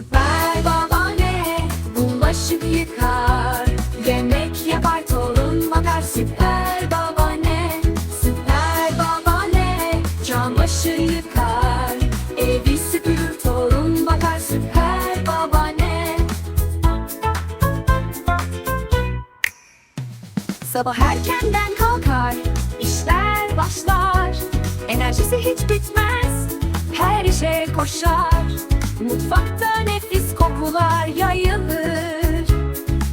Süper babaanne bulaşık yıkar. Yemek yapar torun bakar. Süper babaanne Süper babaanne. Çamaşır yıkar. Evi süpürür torun bakar. Süper babaanne. Sabah erkenden kalkar işler başlar. Enerjisi hiç bitmez her işe koşar. Mutfakta nefis kokular yayılır.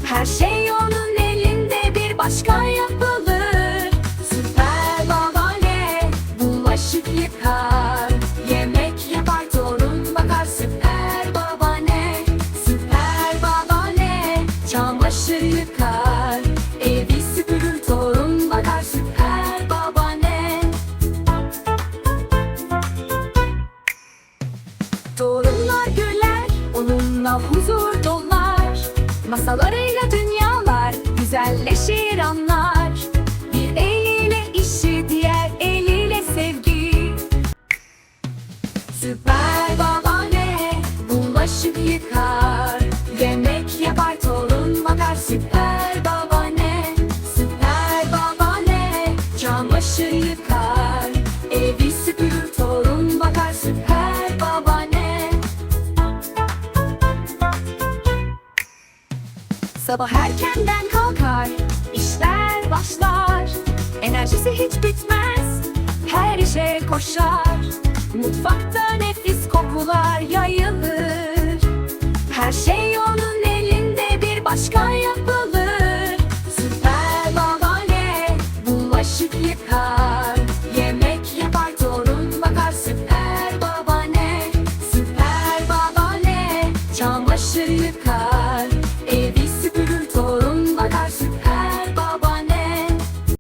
Her şey onun elinde bir başka yapılır. Süper babane bulaşık yıkar. Yemek yapar torun bakar süper babane. Süper babane çamaşır yıkar. Evi süpürür torun bakar süper. Torunlar güler, onunla huzur dolar. Masalarıyla dünyalar güzelleşir anlar. Bir eliyle işi, diğer eliyle sevgi. Süper babaanne bulaşık yıkar. Yemek yapar Sabah erkenden kalkar, işler başlar. Enerjisi hiç bitmez, her işe koşar. Mutfakta nefis kokular yayılır. Her şey onun elinde bir başka yapılır. Süper babaanne bulaşık yıkar. Yemek yapar torun bakar süper babaanne. Süper babaanne çamaşır yıkar.